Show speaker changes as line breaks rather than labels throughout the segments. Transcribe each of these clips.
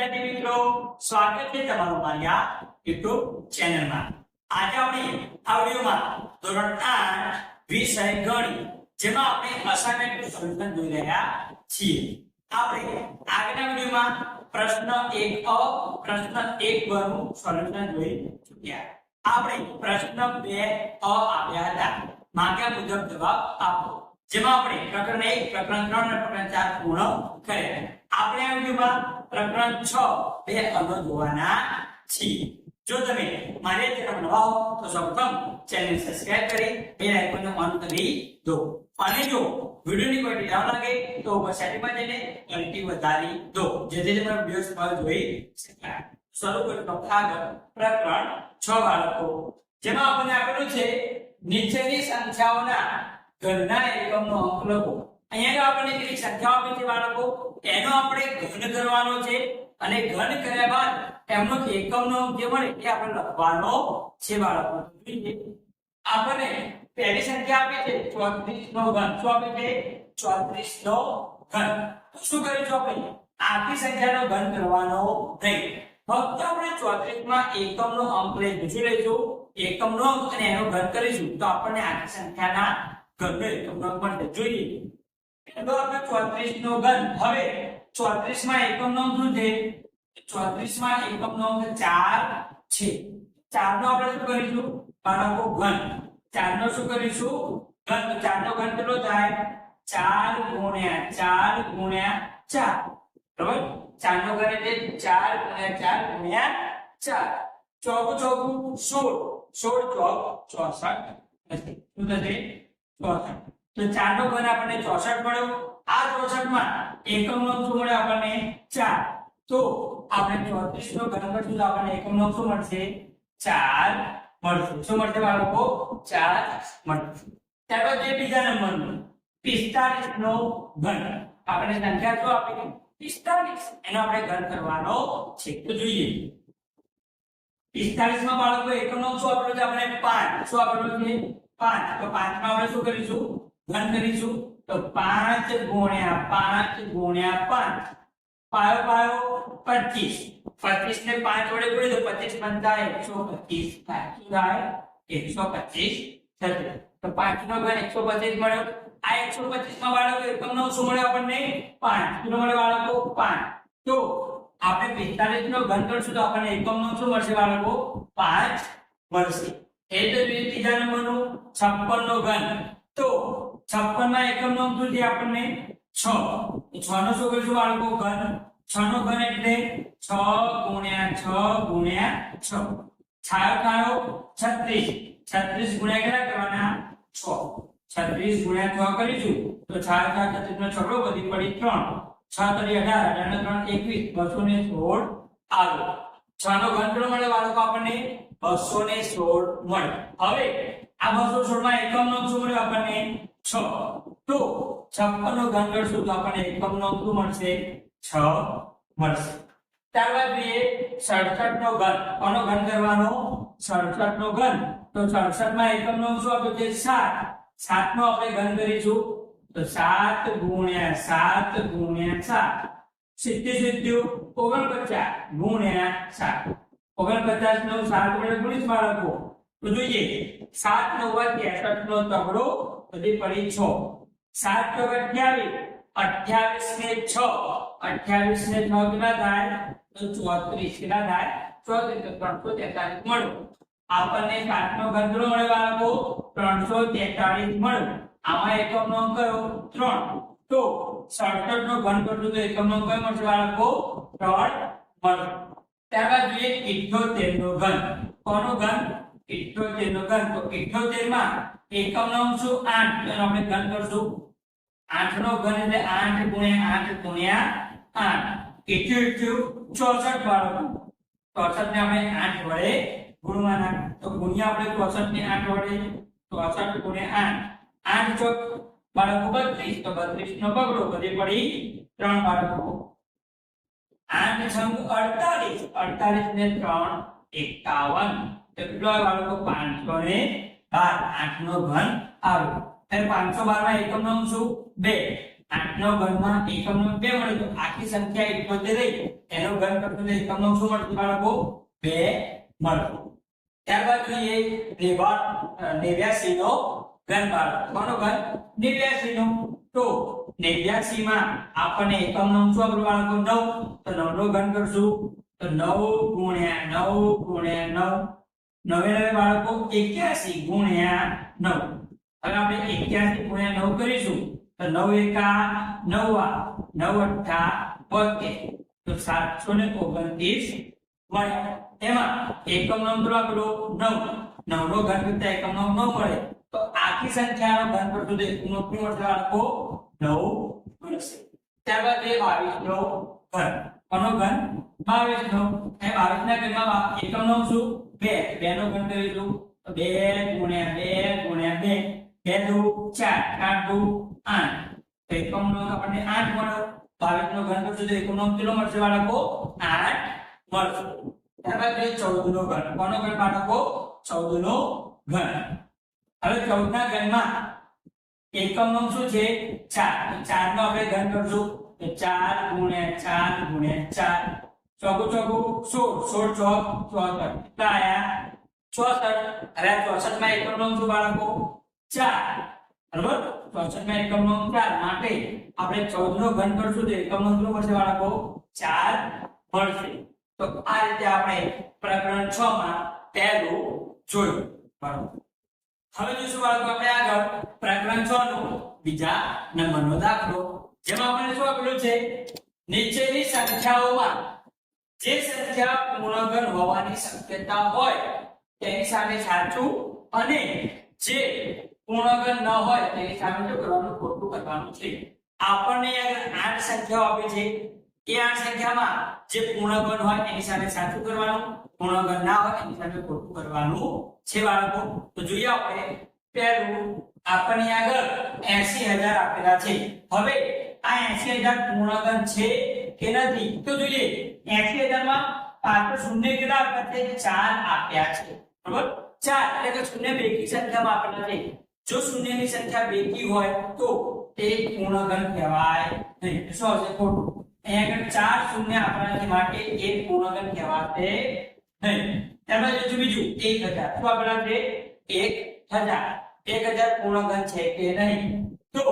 વિદ્યાર્થી મિત્રો, સ્વાગત છે તમારું મારી આ YouTube ચેનલમાં. આજે આપણે આ વિડિયોમાં ધોરણ 8 વિષય ગણિત, જેમાં આપણે અસાઇનમેન્ટ સોલ્યુશન જોઈ રહ્યા છીએ. આપણે આગળના વિડિયોમાં પ્રશ્ન 1 અ, પ્રશ્ન 1 બ નું સોલ્યુશન જોઈ ચૂક્યા. આપણે પ્રશ્ન 2 અ આપ્યા હતા. માંગ્યા મુજબ જવાબ આપો. જેમાં આપણે પ્રકરણ 1 પ્રકરણ 3 અને પ્રકરણ 4 પૂર્ણ કર્યા. આપણે આ વિડિયોમાં પ્રકરણ 6 બે અંગો જોવાના છીએ. જો તમે મારી ચેનલ નવા હો, તો સૌપ્રથમ ચેનલ સબસ્ક્રાઇબ કરી, બેલ આઇકોનને ઓન કરી દો. અને જો વિડિયોની ક્વોલિટી ના લાગે, તો ઉપર સેટિંગમાં જઈને ક્વોલિટી વધારી દો, જેથી તમે વિડિયો પર જોઈ શકાય. શરૂ કરીએ તો આગળ પ્રકરણ 6 બાળકો. જેમાં આપણને આપેલું છે, નીચેની સંખ્યાઓના ઘનના એકમનો અંક લખો. અહીંયા જો આપણને કેટલી સંખ્યાઓ આપી છે બાળકો એનો આપણે ઘન કરવાનો છે અને ઘન કર્યા બાદ એમનો એકમનો જે મળે એ આપણે લખવાનો છે બાળકો. જોઈએ. આપણને પહેલી સંખ્યા આપી છે 34 નો ઘન. શું આપી છે? 34 નો ઘન શું કરીશું આપણે આખી સંખ્યાનો ઘન કરવાનો નહીં ફક્ત આપણે 34 માં એકમનો અંક લઈ બીજું લઈશું. એકમનો અંક અને એનો ઘન કરીશું. તો આપણને આખી સંખ્યાના ઘનનો એકમનો અંક મળશે. જોઈએ. તો આપણે 34 નો ઘન. હવે 34 માં એકમ નો શું છે? 34 માં એકમ નો 4 છે. 4 નો આપણે શું કરીશું? બાળકો ઘન. 4 નો શું કરીશું? ઘન. 4 નો ઘન કેટલો થાય? 4 ગુણ્યા 4 ગુણ્યા 4 બરાબર? 4 નો ઘન એટલે 4 ગુણ્યા 4 ગુણ્યા 4 ચોગું ચોગું 16 16 ચોક 64 થશે શું થશે? 64 તો 4 નો ઘન આપણને 64 મળ્યો. આ 64 માં એકમનો શું મળ્યો આપણને? 4 તો આપણે 34 નો ઘન કરશું તો આપણને એકમનો શું મળશે? 4 મળશે. શું મળશે બાળકો? 4 મળશે. ત્યારબાદ જે બીજા નંબરનું. 45 નો ઘન. આપણે સંખ્યા શું આપી 45 એનો આપણે ઘન કરવાનો છે. તો જોઈએ. 45 માં બાળકો, એકમનો શું આપેલો છે? આપણે 5 શું આપેલો છે? 5 તો 5 માં આપણે શું કરીશું? ઘન કરીશું તો 5 ગુણ્યા 5 ગુણ્યા 5 પાયો પાયો 25 25 ને 5 વડે ગુણી તો 25 બનતા 125 થાય. શું થાય? 125 થશે. તો 5 નો ઘન 125 મળ્યો. આ 125 માં બાળકો એકમનો શું મળ્યો આપણને? 5 કેટલો મળ્યો બાળકો? 5 તો આપણે 45 નો ઘન કરશું તો આપણને એકમનો શું મળશે બાળકો? 5 મળશે. એ તો જોઈએ ત્રીજા નંબરનું 56 નો ઘન. તો 56 ના એકમનો અંક શું છે આપણને 6 6 નો શું કરીશું બાળકો ઘન. 6 નો ઘન એટલે 6 ગુણ્યા 6 ગુણ્યા 6 છાયો ખાયો 36 36 ગુણ્યા કેટલા કરવાના? 6 36 ગુણ્યા 6 કરીશું. તો છાયો ખાયો 36 નો છગડો વધી પડી 3 6 તરી 18 18 3 21 216 આવે. 6 નો ઘન મળે બાળકો આપણને? 216 મળે. હવે આ 216 માં એકમ નો શું મળ્યો આપણને? 6 તો 56 નો ઘન શું? તો આપણને એકમ નો શું મળશે? છ મળશે. ત્યારબાદ જોઈએ 67 નો ઘન. કોનો ઘન કરવાનો? 67 નો ઘન. તો 67 માં એકમ નો શું આપ્યો છે? 7 7 નો આપણે ઘન કરીશું. તો સાત ગુણ્યા સાત ગુણ્યા 7 સિત્તેર સિત્તેર. ઓગણપચાસ ગુણ્યા સાત. ઓગણપચાસ નો સાત વડે ગુણીશ બાળકો. તો જોઈએ સાત નવ ત્રેસઠ નો તગડો બધી પડી છ. સાત ચોક અઠ્યાવીસ. અઠ્યાવીસ ને છ. અઠ્યાવીસ ને છ કેટલા થાય તો ચોત્રીસ કેટલા થાય ચોત્રીસ. ત્રણસો તેતાલીસ મળ્યો. આપણને સાત નો ઘન કેટલો મળે બાળકો. ત્રણસો તેતાલીસ મળ્યો. આમાં એકમ નો કયો? ત્રણ. તો સડસઠ નો ઘન કરશું તો એકમ નો કયો મળશે બાળકો? ત્રણ મળશે ત્યારબાદ જોઈએ ઇઠ્યોતેર નો ઘન. કોનો ઘન? ઇઠ્યોતેર નો ઘન, તો ઇઠ્યોતેરમાં એકમ નો અંશ 8 તો આપણે ઘન કરશું. 8 નો ઘન એટલે 8 ગુણ્યા 8 ગુણ્યા આઠ. ઇઠ્યું ઇઠ્યું ચોસઠ બાળકો. ચોસઠ ને આપણે આઠ વડે ગુણવાના તો ગુણ્યા આપણે ચોસઠ ને આઠ વડે. ચોસઠ ગુણ્યા આઠ. આઠ ચોક બાળકો બત્રીસ. તો બત્રીસ નો બગડો બધી પડી ત્રણ બાળકો. આઠ છંગ અડતાલીસ. અડતાલીસ ને ત્રણ એકાવન. તો કેટલો આવ્યો પાંચસો ને બાર. આઠ નો ઘન આવ્યો અને પાંચસો માં એકમ નો શું બે. માં એકમ એકમનો બે મળે તો આખી સંખ્યા ઇઠ્યોતેર રહી એનો ઘન કરશું એકમ એકમનો શું મળતું બાળકો? બે મળતું ત્યારબાદ જોઈએ નેવા નેવ્યાસી નો ઘન બાળકો. કોનો ઘન? નેવ્યાસી નો તો નેવ્યાસી માં આપણને એકમ નો શું આપણું બાળકો? નવ. તો નવ નો ઘન કરશું. તો નવ ગુણ્યા નવ ગુણ્યા નવ. નવે નવે બાળકો એક્યાસી ગુણ્યા નવ. હવે આપણે એક્યાસી ગુણ્યા નવ કરીશું. તો નવ એકા નવા, નવ અઠ્ઠા પકે તો સાતસો ને ઓગણત્રીસ મળે. એમાં એકમ નંબર આપણો નવ. નવ નો ઘન કરતા એકમ નવ ન મળે. તો આખી સંખ્યાનો ઘન એકમ નો શું મળશે બાળકો નવ મળશે. ત્યારબાદ એ બાવીસ નો ઘન કોનો ઘન બાવીસ નો એ બાવીસ ના ઘનમાં એકમ નો શું? બે બે નો ઘન કરીશું તો બે ગુણ્યા બે ગુણ્યા બે બે દુ ચાર ચાર દુ આઠ. તો એકમ નો આપણને આઠ મળ્યો. બાવીસ નો ઘન કરશું તો એકમ મળશે બાળકો? આઠ મળશે. ચૌદ નો ઘન કોનો ઘન બાળકો? ચૌદ નો ઘન હવે ચૌદ ના એકમ નો શું છે? ચાર. ચાર નો આપણે ઘન કરશું ચાર ગુણ્યા ચાર ગુણ્યા ચાર. ચોગુ ચોગુ સોળ સોળ ચોક ચોસઠ કેટલા આયા ચોસઠ અરે ચોસઠમાં એકમ નો શું બાળકો? ચાર. બરોબર? ચોસઠમાં એકમ નો ચાર. માટે આપણે ચૌદ નો ઘન કરશું તો એકમ નો કેટલો મળશે બાળકો? ચાર મળશે તો આ રીતે આપણે પ્રકરણ 6 માં પહેલું જોયું. બરોબર. હવે જોઈશું બાળકો આપણે આગળ પ્રકરણ 6 નો. બીજા નંબરનો દાખલો. જેમાં આપણે શું આપેલું છે? નીચેની સંખ્યાઓમાં જે સંખ્યા પૂર્ણઘન હોવાની શક્યતા હોય, તેની સામે સાચું અને જે પૂર્ણઘન ન હોય, તેની સામે શું કરવાનું ખોટું કરવાનું છે. આપણને આઠ સંખ્યાઓ આપી છે. એ આઠ સંખ્યામાં જે પૂર્ણઘન હોય એની સામે સાચું કરવાનું પૂર્ણઘન ના હોય એની સામે ખોટું કરવાનું છે, બાળકો. તો જોઈએ આપણે પહેલું, આપણને આગળ 80000 આપેલા છે. હવે આ 80000 પૂર્ણઘન છે કે નથી તો જોઈએ 80000 માં પાછળ શૂન્ય કેટલા આપ્યા છે? 4 આપ્યા છે. બરોબર? 4 એટલે કે શૂન્ય બેકી સંખ્યામાં આપેલા છે. જો શૂન્યની સંખ્યા બેકી હોય, તો તે પૂર્ણઘન કહેવાય નહીં. શું આવશે? ખોટું. અહીંયા આગળ 4 શૂન્ય આપેલા છે માટે એ પૂર્ણઘન કહેવાશે નહીં. ત્યારબાદ જોજો બીજું 1000 શું આપેલા છે? 1000 1000 પૂર્ણઘન છે કે નહીં? તો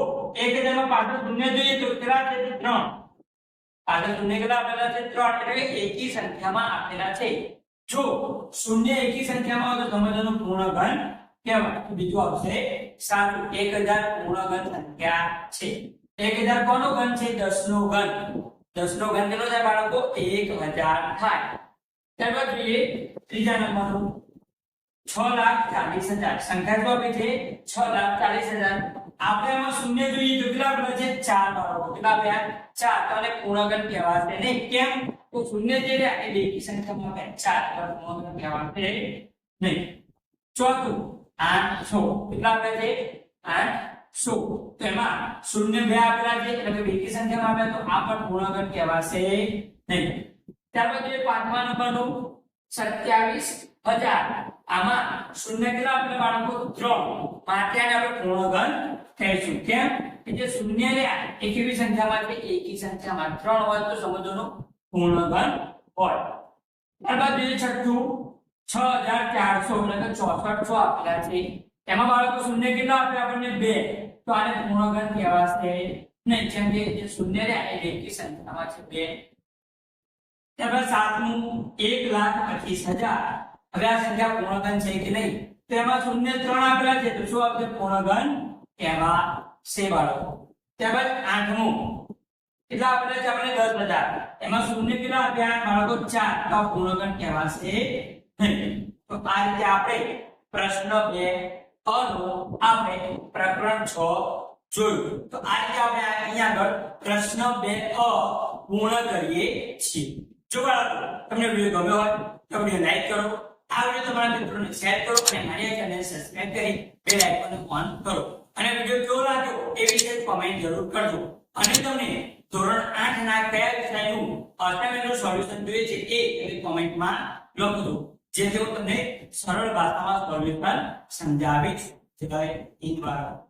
1000 માં પાછળ શૂન્ય જોઈએ તો કેટલા છે? 3 આગળ શૂન્ય આપેલા છે? ત્રણ. એટલે એકી સંખ્યામાં આપેલા છે. જો શૂન્ય એકી સંખ્યામાં આવે તો સમજવાનો પૂર્ણગણ કહેવાય. તો બીજું આવશે સારું. એક હજાર પૂર્ણગણ સંખ્યા છે. એક હજાર કોનો ગણ છે? દસ નો ગણ દસ નો ગણ કેટલો થાય બાળકો? એક હજાર થાય. ત્યારબાદ જોઈએ ત્રીજા નંબરનું. છ લાખ ચાલીસ હજાર. સંખ્યા આપી છે છ લાખ ચાલીસ હજાર. આપણે એમાં શૂન્ય જોઈએ તો કેટલા છે? ચાર બાળકો. કેટલા આપ્યા ચાર. તો પૂર્ણગણ કહેવાશે. નહીં કેમ? શૂન્ય જે રહ્યા એ ચાર તો કહેવાશે. નહીં. ચોથું, આઠસો. કેટલા આપ્યા છે? આઠસો. તો એમાં શૂન્ય બે આપેલા છે. એટલે કે બેકી સંખ્યામાં તો આ પણ પૂર્ણગણ કહેવાશે. નહીં. ત્યારબાદ જોઈએ પાંચમા નંબરનું. સત્યાવીસ હજાર. આમાં શૂન્ય કેટલા આપણે બાળકો? ત્રણ. માટે આને આપણે પૂર્ણઘન કહીશું કેમ? કે જે શૂન્ય રહ્યા એ કેવી સંખ્યામાં છે એકી સંખ્યામાં ત્રણ હોય તો સમજવાનું પૂર્ણઘન હોય. ત્યારબાદ જોઈએ છઠ્ઠું. છ હજાર ચારસો ચોસઠ સો આપેલા છે. એમાં બાળકો શૂન્ય કેટલા આપે આપણને? બે. તો આને પૂર્ણઘન કહેવાશે નહીં. જેમ કે જે શૂન્ય રહ્યા એ એકી સંખ્યામાં છે બે. ત્યારબાદ સાતમું એક લાખ પચીસ હજાર. હવે આ સંખ્યા પૂર્ણઘન છે કે નહીં? તો એમાં શૂન્ય ત્રણ આપેલા છે. તો શું આવશે? પૂર્ણઘન કહેવા છે બાળકો. ત્યારબાદ આઠમું. કેટલા આપેલા છે આપણે દસ હજાર. એમાં શૂન્ય કેટલા આપ્યા બાળકો, ચાર. તો આ પૂર્ણઘન કહેવાશે નહીં. તો આ રીતે આપણે પ્રશ્ન બે, અનો આપણે પ્રકરણ છ જોયું. તો આ રીતે આપણે અહીંયા આગળ પ્રશ્ન બે, અ પૂર્ણ કરીએ છીએ. જો તમને વીડિયો ગમ્યો હોય તો વીડિયો લાઈક કરો. આ વીડિયો તમારા મિત્રોને શેર કરો અને મારી ચેનલ સબસ્ક્રાઇબ કરી બેલ આઇકોન ઓન કરો. અને વીડિયો કેવો લાગ્યો એ વિશે કમેન્ટ જરૂર કરજો. અને તમને ધોરણ 8 ના કયા વિષયનું અસાઇનમેન્ટનું સોલ્યુશન જોઈએ છે એ તમે કોમેન્ટમાં લખજો. જેથી હું તમને સરળ ભાષામાં સોલ્યુશન સમજાવીશ. જય હિન્દ બાળકો.